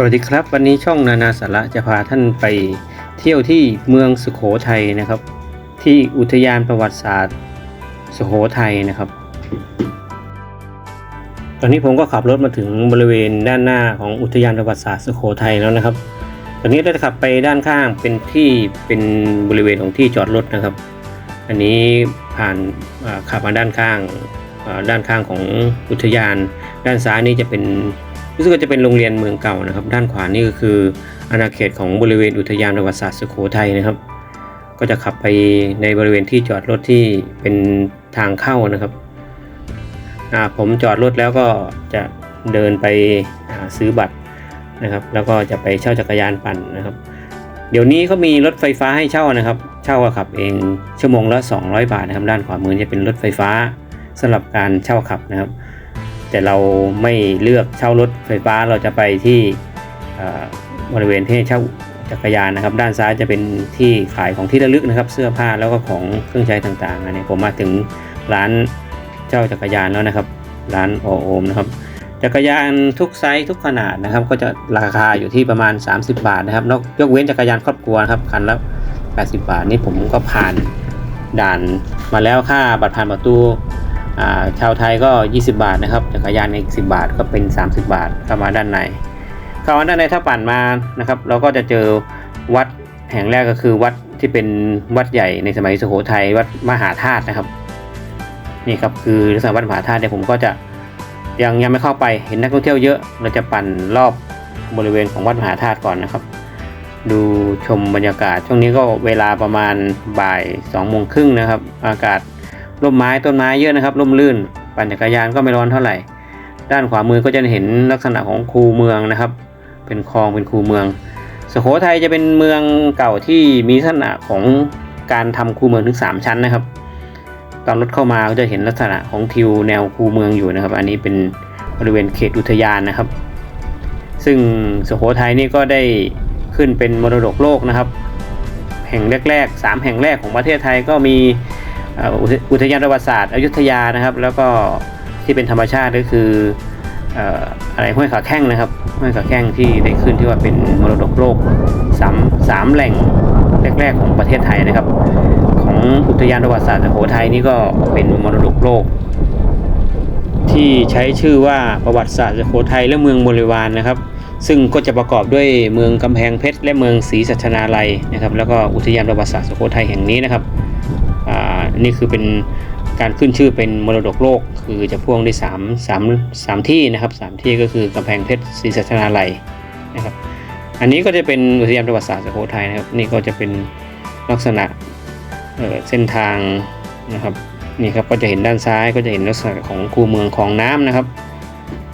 สวัสดีครับ วันนี้ช่องนานาสาระจะพาท่านไปเที่ยวที่เมืองสุโขทัยนะครับ ที่อุทยานประวัติศาสตร์สุโขทัยนะครับ ตอนนี้ผมก็ขับรถมาถึงบริเวณด้านหน้าของอุทยานประวัติศาสตร์สุโขทัยแล้วนะครับ ตอนนี้เราจะขับไปด้านข้างเป็นที่เป็นบริเวณของที่จอดรถนะครับ อันนี้ผ่านขับมาด้านข้างด้านข้างของอุทยาน ด้านซ้ายนี่จะเป็น รู้สึกว่าจะเป็นโรงเรียนเมืองเก่านะครับ ด้านขวานี่ก็คืออาณาเขตของบริเวณอุทยานประวัติศาสตร์สุโขทัยนะครับ ก็จะขับไปในบริเวณที่จอดรถที่เป็นทางเข้านะครับผมจอดรถแล้วก็จะเดินไปซื้อบัตรนะครับ แล้วก็จะไปเช่าจักรยานปั่นนะครับ เดี๋ยวนี้เขามีรถไฟฟ้าให้เช่านะครับ เช่าขับเองชั่วโมงละ 200 บาทนะครับ ด้านขวามือจะเป็นรถไฟฟ้าสำหรับการเช่าขับนะครับ แต่เราไม่เลือกเช่ารถไฟฟ้าเราจะไปที่บริเวณที่เช่าจักรยานนะครับ ด้านซ้ายจะเป็นที่ขายของที่ระลึกนะครับ เสื้อผ้าแล้วก็ของเครื่องใช้ต่างๆอันนี้ผมมาถึงร้านเช่าจักรยานแล้วนะครับ ร้านโอโอมนะครับจักรยานทุกไซส์ทุกขนาดนะครับ ก็จะราคาอยู่ที่ประมาณ 30 บาทนะครับนอกยกเว้นจักรยานครอบครัวครับคันละ80 บาทนี่ผมก็ผ่านด่านมาแล้วค่าบัตรผ่านประตู ชาวไทยก็ 20 บาทนะครับจักรยานอีก 10 บาทก็เป็น 30 บาทเข้ามาด้านในเข้ามาด้านในถ้าปั่นมานะครับเราก็จะเจอวัดแห่งแรกก็คือวัดที่เป็นวัดใหญ่ในสมัยสุโขทัยวัดมหาธาตุนะครับนี่ครับคือลักษณะวัดมหาธาตุเนี่ยผมก็จะยังยังไม่เข้าไปเห็นนักท่องเที่ยวเยอะเราจะปั่นรอบบริเวณของวัดมหาธาตุก่อนนะครับ ดูชมบรรยากาศช่วงนี้ก็เวลาประมาณบ่ายสองโมงครึ่งนะครับ อากาศ ร่มไม้ต้นไม้เยอะนะครับร่มรื่น ปั่นจักรยานก็ไม่ร้อนเท่าไหร่ ด้านขวามือก็จะเห็นลักษณะของคูเมืองนะครับ เป็นคลองเป็นคูเมืองสุโขทัยจะเป็นเมืองเก่าที่มีลักษณะของการทำคูเมืองถึงสามชั้นนะครับ ตอนรถเข้ามาก็จะเห็นลักษณะของทิวแนวคูเมืองอยู่นะครับ อันนี้เป็นบริเวณเขตอุทยานนะครับ ซึ่งสุโขทัยนี่ก็ได้ขึ้นเป็นมรดกโลกนะครับ แห่งแรกๆสามแห่งแรกของประเทศไทยก็มี อุทยานประวัติศาสตร์อยุธยานะครับ แล้วก็ที่เป็นธรรมชาติก็คือเอ่ออะไรห้วยขาแข้งนะครับห้วยขาแข้งที่ได้ขึ้นที่ว่าเป็นมรดกโลกสามสามแหล่งแรก ๆ ของประเทศไทยนะครับ ของอุทยานประวัติศาสตร์สุโขทัยนี่ก็เป็นมรดกโลก ที่ใช้ชื่อว่าประวัติศาสตร์สุโขทัยและเมืองบริวารนะครับ ซึ่งก็จะประกอบด้วยเมืองกำแพงเพชรและเมืองศรีสัชนาลัยนะครับ แล้วก็อุทยานประวัติศาสตร์สุโขทัยแห่งนี้นะครับ อ่านี่คือเป็นการขึ้นชื่อเป็นมรดกโลก คือจะพ่วงได้สามสามสามที่นะครับสามที่ก็คือกำแพงเพชรศรีสัชนาลัยนะครับ อันนี้ก็จะเป็นอุทยานประวัติศาสตร์สุโขทัยนะครับ นี่ก็จะเป็นลักษณะเเส้นทางนะครับนี่ครับก็จะเห็นด้านซ้ายก็จะเห็นลักษณะของคูเมืองของน้ำนะครับ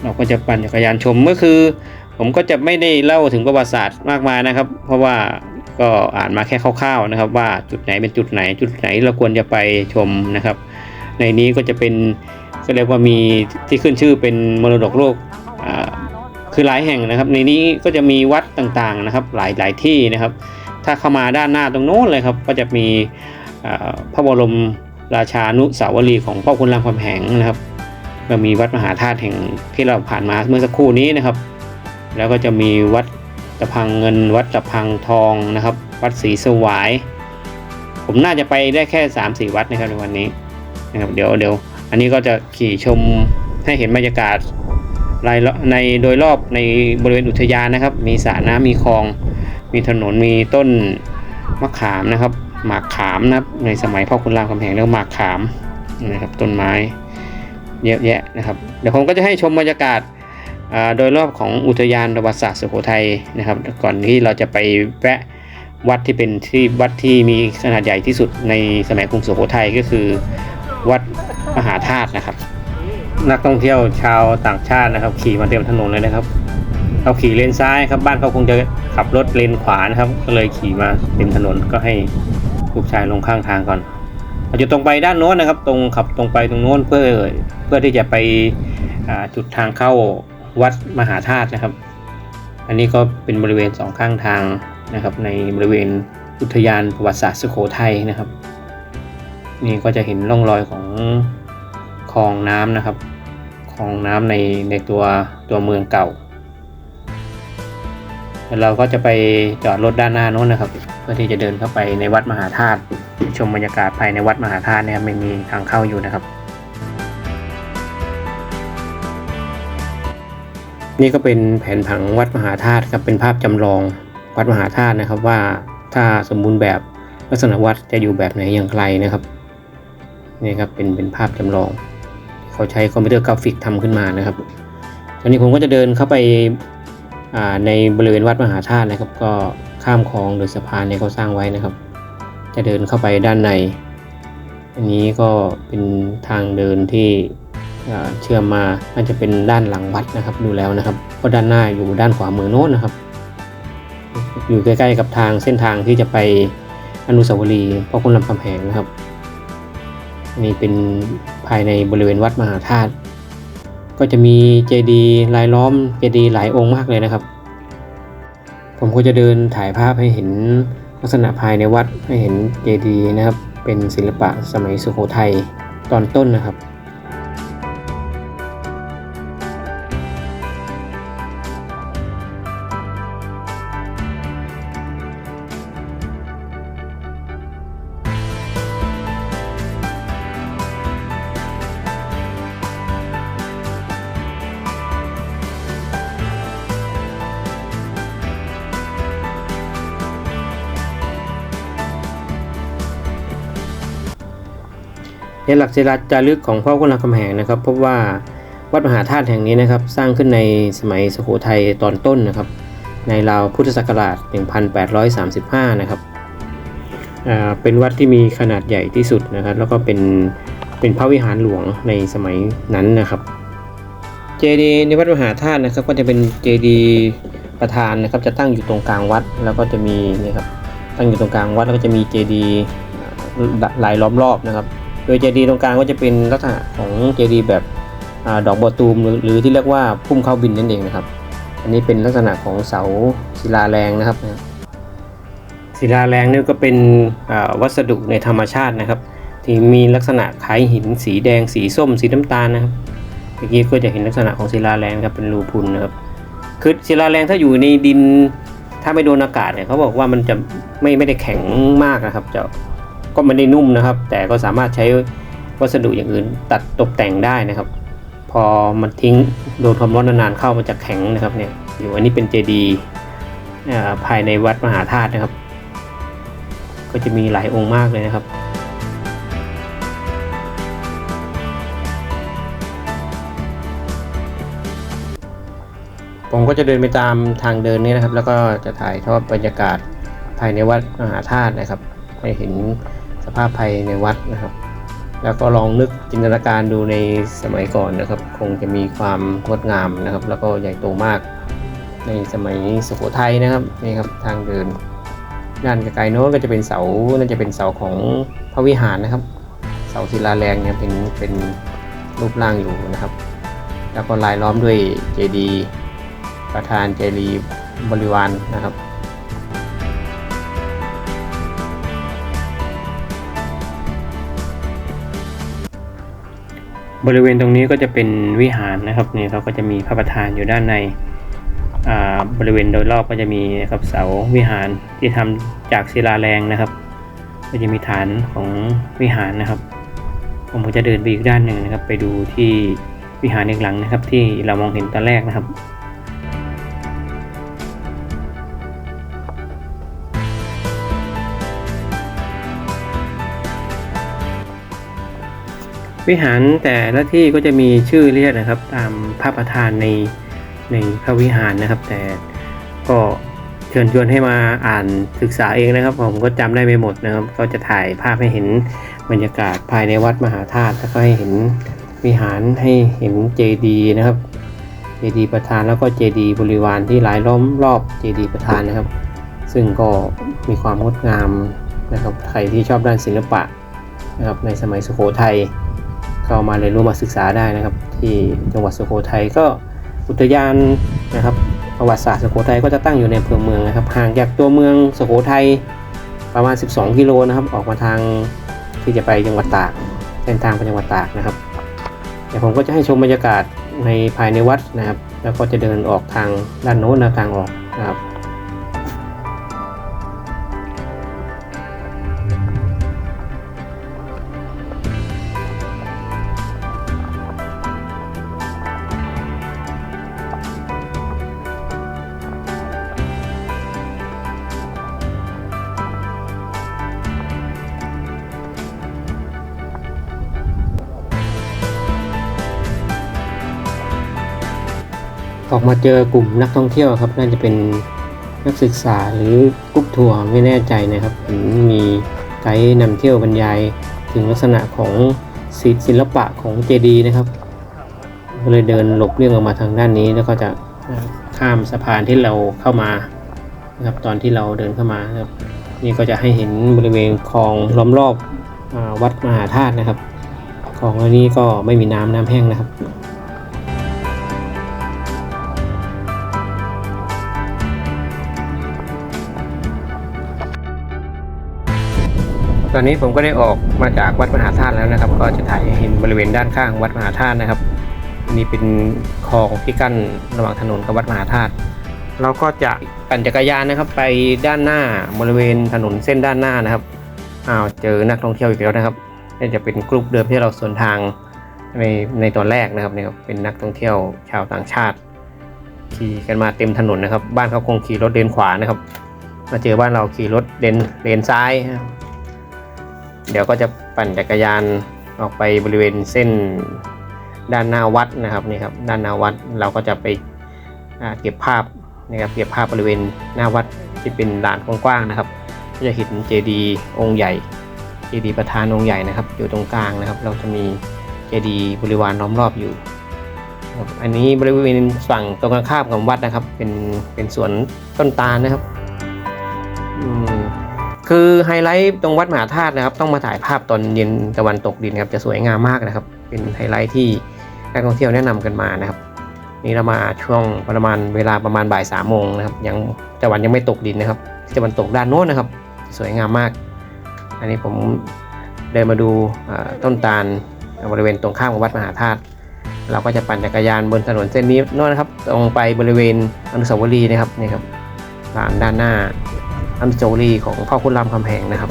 เราก็จะปั่นจักรยานชมก็คือ ผมก็จะไม่ได้เล่าถึงประวัติศาสตร์มากมายนะครับ เพราะว่า ก็อ่านมาแค่คร่าวๆนะครับ ว่าจุดไหนเป็นจุดไหน จุดไหนเราควรจะไปชมนะครับ ในนี้ก็จะเป็นก็เรียกว่ามีที่ขึ้นชื่อเป็นมรดกโลกคือหลายแห่งนะครับ ในนี้ก็จะมีวัดต่างๆนะครับ หลายหลายที่นะครับ ถ้าเข้ามาด้านหน้าตรงโน้นเลยครับ ก็จะมีพระบรมราชานุสาวรีย์ของพ่อคุณรามคำแหงนะครับก็มีวัดมหาธาตุแห่งที่เราผ่านมาเมื่อสักครู่นี้นะครับ แล้วก็จะมีวัด ตะพังเงิน วัดตะพังทองนะครับ วัดศรีสวาย ผมน่าจะไปได้แค่3ามสี่วัดนะครับในวันนี้นะครับเดี๋ยวเดี๋ยวอันนี้ก็จะขี่ชมให้เห็นบรรยากาศรายในโดยรอบในบริเวณอุทยานนะครับ มีสระน้ำมีคลอง มีถนนมีต้นมะขามนะครับ หมากขามนะครับในสมัยพ่อคุณรามคำแหงเรียกว่าหมากขามนะครับต้นไม้เยอะแยะนะครับ เดี๋ยวผมก็จะให้ชมบรรยากาศ โดยรอบของอุทยานประวัติศาสตร์สุโขทัยนะครับ ก่อนที่เราจะไปแวะวัดที่เป็นที่วัดที่มีขนาดใหญ่ที่สุดในสมัยกรุงสุโขทัยก็คือ วัดมหาธาตุนะครับ นักท่องเที่ยวชาวต่างชาตินะครับ ขี่มาเต็มถนนเลยนะครับเขาขี่เลนซ้ายครับบ้านเขาคงจะขับรถเลนขวานะครับ ก็เลยขี่มาเต็มถนนก็ให้ลูกชายลงข้างทางก่อนเราจะตรงไปด้านโน้นนะครับ ตรงขับตรงไปตรงโน้นเพื่อเพื่อที่จะไปจุดทางเข้า วัดมหาธาตุนะครับ อันนี้ก็เป็นบริเวณสองข้างทางนะครับ ในบริเวณอุทยานประวัติศาสตร์สุโขทัยนะครับ นี่ก็จะเห็นร่องรอยของคลองน้ำนะครับคลองน้ำในในตัวตัวเมืองเก่าแล้วเราก็จะไปจอดรถด้านหน้าโน้นนะครับ เพื่อที่จะเดินเข้าไปในวัดมหาธาตุชมบรรยากาศภายในวัดมหาธาตุนะครับไม่มีทางเข้าอยู่นะครับ นี่ก็เป็นแผนผังวัดมหาธาตุครับเป็นภาพจำลองวัดมหาธาตุนะครับว่าถ้าสมบูรณ์แบบลักษณะวัดจะอยู่แบบไหนอย่างไรนะครับนี่ครับเป็นเป็นภาพจำลอง เขาใช้คอมพิวเตอร์กราฟิกทำขึ้นมานะครับตอนนี้ผมก็จะเดินเข้าไปาในบริเวณวัดมหาธาตุนะครับ ก็ข้ามคลองหรือสะพานเนี่ยเขาสร้างไว้นะครับ จะเดินเข้าไปด้านใน อันนี้ก็เป็นทางเดินที่ เชื่อมมาน่าจะเป็นด้านหลังวัดนะครับ ดูแล้วนะครับเพราะด้านหน้าอยู่ด้านขวามือโน้นนะครับ อยู่ใกล้ๆกับทางเส้นทางที่จะไปอนุสาวรีย์พ่อคุณลำคำแหงนะครับนี่เป็นภายในบริเวณวัดมหาธาตุก็จะมีเจดีย์ลายล้อมเจดีย์หลายองค์มากเลยนะครับ ผมก็จะเดินถ่ายภาพให้เห็นลักษณะภายในวัดให้เห็นเจดีย์นะครับ เป็นศิลปะสมัยสุโขทัยตอนต้นนะครับ ในหลักศิลาจารึกของพ่อคุณรามคำแหงนะครับพบว่าวัดมหาธาตุแห่งนี้นะครับ สร้างขึ้นในสมัยสุโขทัยตอนต้นนะครับ ในราวพุทธศักราช 1835 นะครับอ่าเป็นวัดที่มีขนาดใหญ่ที่สุดนะครับ แล้วก็เป็นเป็นพระวิหารหลวงในสมัยนั้นนะครับ เจดีย์ในวัดมหาธาตุนะครับ ก็จะเป็นเจดีย์ประธานนะครับ จะตั้งอยู่ตรงกลางวัดแล้วก็จะมีนี่ครับตั้งอยู่ตรงกลางวัดแล้วก็จะมีเจดีย์หลายล้อมรอบนะครับ โดยเจดีย์ตรงกลางก็จะเป็นลักษณะของเจดีย์แบบอดอกบัวตูมหรือหรือที่เรียกว่าพุ่มเข้าบินนั่นเองนะครับ อันนี้เป็นลักษณะของเสาศิลาแรงนะครับศิลาแรงนี่ก็เป็นวัสดุในธรรมชาตินะครับ ที่มีลักษณะคล้ายหินสีแดงสีส้ม สีน้ำตาลนะครับเมื่อกี้ก็จะเห็นลักษณะของศิลาแรงครับเป็นรูพุนนะครับคือศิลาแรงถ้าอยู่ในดินถ้าไม่โดนอากาศเนี่ยเขาบอกว่ามันจะไม่ไม่ได้แข็งมากนะครับจะ ก็ไม่ได้นุ่มนะครับ แต่ก็สามารถใช้วัสดุอย่างอื่น ตัดตกแต่งได้นะครับ พอมันทิ้งโดนความร้อนนานๆเข้ามันจะแข็งนะครับเนี่ยอยู่อันนี้เป็นเจดีย์ภายในวัดมหาธาตุนะครับ ก็จะมีหลายองค์มากเลยนะครับผมก็จะเดินไปตามทางเดินนี้นะครับ แล้วก็จะถ่ายทอดบรรยากาศภายในวัดมหาธาตุนะครับ ให้เห็น ภาพภายในวัดนะครับ แล้วก็ลองนึกจินตนาการดูในสมัยก่อนนะครับ คงจะมีความงดงามนะครับ แล้วก็ใหญ่โตมาก ในสมัยสุโขทัยนะครับนี่ครับทางเดินด้านไกลๆโน้นก็จะเป็นเสาน่าจะเป็นเสาของพระวิหารนะครับ เสาศิลาแรงเนี่ยเป็นเป็นรูปร่างอยู่นะครับ แล้วก็ลายล้อมด้วยเจดีย์ประธานเจดีย์บริวารนะครับ บริเวณตรงนี้ก็จะเป็นวิหารนะครับนี่เขาก็จะมีพระประธานอยู่ด้านในอ่าบริเวณโดยรอบก็จะมีนะครับเสาวิหารที่ทำจากศิลาแรงนะครับ ก็จะมีฐานของวิหารนะครับ ผมก็จะเดินไปอีกด้านหนึ่งนะครับ ไปดูที่วิหารอีกหลังนะครับ ที่เรามองเห็นตอนแรกนะครับ วิหารแต่ละที่ก็จะมีชื่อเรียกนะครับ ตามพระประธานในในพระวิหารนะครับ แต่ก็เชิญชวนให้มาอ่านศึกษาเองนะครับ ผมก็จำได้ไม่หมดนะครับ ก็จะถ่ายภาพให้เห็นบรรยากาศภายในวัดมหาธาตุแล้วก็ให้เห็นวิหารให้เห็นเจดีย์นะครับเจดีย์ประธานแล้วก็เจดีย์บริวารที่หลายล้อมรอบเจดีย์ประธานนะครับ ซึ่งก็มีความงดงามนะครับใครที่ชอบด้านศิลปะนะครับในสมัยสุโขทัย เข้ามาเรียนรู้มาศึกษาได้นะครับ ที่จังหวัดสุโขทัยก็อุทยานนะครับประวัติศาสตร์สุโขทัยก็จะตั้งอยู่ในอำเภอเมืองนะครับห่างจากตัวเมืองสุโขทัยประมาณ 12 กิโลนะครับ ออกมาทางที่จะไปจังหวัดตากเส้นทางไปจังหวัดตากนะครับเดี๋ยวผมก็จะให้ชมบรรยากาศในภายในวัดนะครับ แล้วก็จะเดินออกทางด้านโน้นนะทางออกนะครับ ออกมาเจอกลุ่มนักท่องเที่ยวครับ น่าจะเป็นนักศึกษาหรือกรุ๊ปทัวร์ไม่แน่ใจนะครับเห็นมีไกด์นำเที่ยวบรรยายถึงลักษณะของศิลป์ศิลปะของเจดีนะครับก็เลยเดินหลบเลี่ยงออกมาทางด้านนี้แล้วก็จะข้ามสะพานที่เราเข้ามานะครับตอนที่เราเดินเข้ามานะครับนี่ก็จะให้เห็นบริเวณคลองล้อมรอบอวัดมหาธาตุนะครับคลองอันนี้ก็ไม่มีน้ำน้ำแห้งนะครับ ตอนนี้ผมก็ได้ออกมาจากวัดมหาธาตุแล้วนะครับ ก็จะถ่ายเห็นบริเวณด้านข้างวัดมหาธาตุนะครับ นี่เป็นคลองที่กั้นระหว่างถนนกับวัดมหาธาตุเราก็จะปั่นจักรยานนะครับ ไปด้านหน้าบริเวณถนนเส้นด้านหน้านะครับอ้าวเจอนักท่องเที่ยวอีกแล้วนะครับนี่จะเป็นกลุ่มเดิมที่เราสวนทางในในตอนแรกนะครับเนี่ยเป็นนักท่องเที่ยวชาวต่างชาติขี่กันมาเต็มถนนนะครับ บ้านเขาคงขี่รถเลนขวานะครับ มาเจอบ้านเราขี่รถเลนเลนซ้ายนะครับ เดี๋ยวก็จะปั่นจักรยานออกไปบริเวณเส้นด้านหน้าวัดนะครับนี่ครับด้านหน้าวัดเราก็จะไปเก็บภาพนะครับเก็บภาพบริเวณหน้าวัดที่เป็นลานกว้างๆนะครับก็จะเห็นเจดีย์องค์ใหญ่เจดีย์ประธานองค์ใหญ่นะครับ อยู่ตรงกลางนะครับ เราจะมีเจดีย์บริวารล้อมรอบอยู่ อันนี้บริเวณฝั่งตรงข้ามกับวัดนะครับ เป็นเป็นสวนต้นตาลนะครับ คือไฮไลท์ตรงวัดมหาธาตุนะครับ ต้องมาถ่ายภาพตอนเย็นตะวันตกดินครับจะสวยงามมากนะครับ เป็นไฮไลท์ที่นักท่องเที่ยวแนะนำกันมานะครับ นี่เรามาช่วงประมาณเวลาประมาณบ่ายสามโมงนะครับ ยังตะวันยังไม่ตกดินนะครับตะวันตกด้านโน้นนะครับ สวยงามมาก อันนี้ผมเดินมาดูต้นตาลบริเวณตรงข้ามกับวัดมหาธาตุเราก็จะปั่นจักรยานบนถนนเส้นนี้โน้นนะครับ ตรงไปบริเวณอนุสาวรีย์นะครับนี่ครับลานด้านหน้า อนุสาวรีย์ของพ่อคุณรามคำแหงนะครับ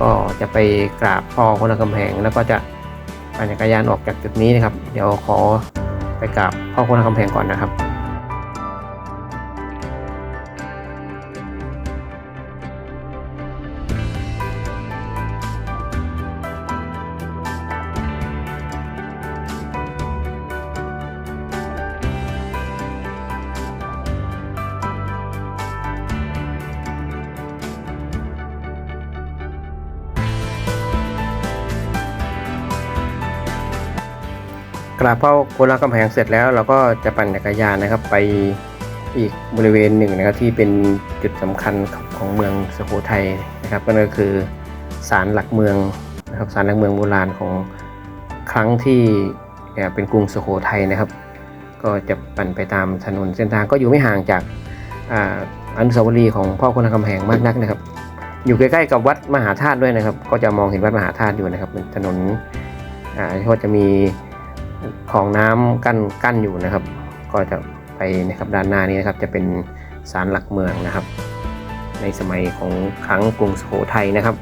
ก็จะไปกราบพ่อคุณรามคำแหงแล้วก็จะปั่นจักรยานออกจากจุดนี้นะครับ เดี๋ยวขอไปกราบพ่อคุณรามคำแหงก่อนนะครับ กราบพ่อคุณรามคำแหงเสร็จแล้วเราก็จะปั่นจักรยานนะครับไปอีกบริเวณหนึ่งนะครับที่เป็นจุดสำคัญของเมืองสุโขทัยนะครับก็คือศาลหลักเมืองนะครับศาลหลักเมืองโบราณของครั้งที่เป็นกรุงสุโขทัยนะครับ ก็จะปั่นไปตามถนนเส้นทางก็อยู่ไม่ห่างจากออนุสาวรีย์ของพ่อคุณคำแหงมากนักนะครับ อยู่ใกล้ๆกับวัดมหาธาตุด้วยนะครับ ก็จะมองเห็นวัดมหาธาตุอยู่นะครับเป็นถนนอ่าก็จะมี ของน้ำกั้นกั้นอยู่นะครับ ก็จะไปนะครับด้านหน้านี้นะครับจะเป็นศาลหลักเมืองนะครับ ในสมัยของครั้งกรุงสุโขทัยนะครับ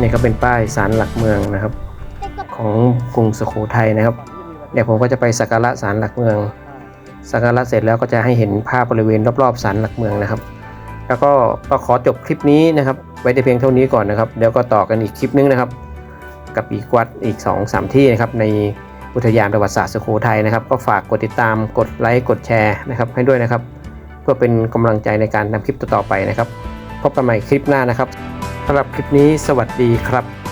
นี่ก็เป็นป้ายศาลหลักเมืองนะครับ ของกรุงสุโขทัยนะครับ เดี๋ยวผมก็จะไปสักการะศาลหลักเมือง สักการะเสร็จแล้วก็จะให้เห็นภาพบริเวณรอบๆศาลหลักเมืองนะครับ แล้วก็ก็ขอจบคลิปนี้นะครับ ไว้แต่เพียงเท่านี้ก่อนนะครับเดี๋ยวก็ต่อกันอีกคลิปนึงนะครับ กับอีกวัดอีก2อสที่นะครับในอุทยานประวัติศาสตร์สุโขทัยนะครับ ก็ฝากกดติดตามกดไลค์กดแชร์นะครับ ให้ด้วยนะครับ เพื่อเป็นกำลังใจในการทำคลิปต่อๆไปนะครับ พบกันใหม่คลิปหน้านะครับสำหรับคลิปนี้สวัสดีครับ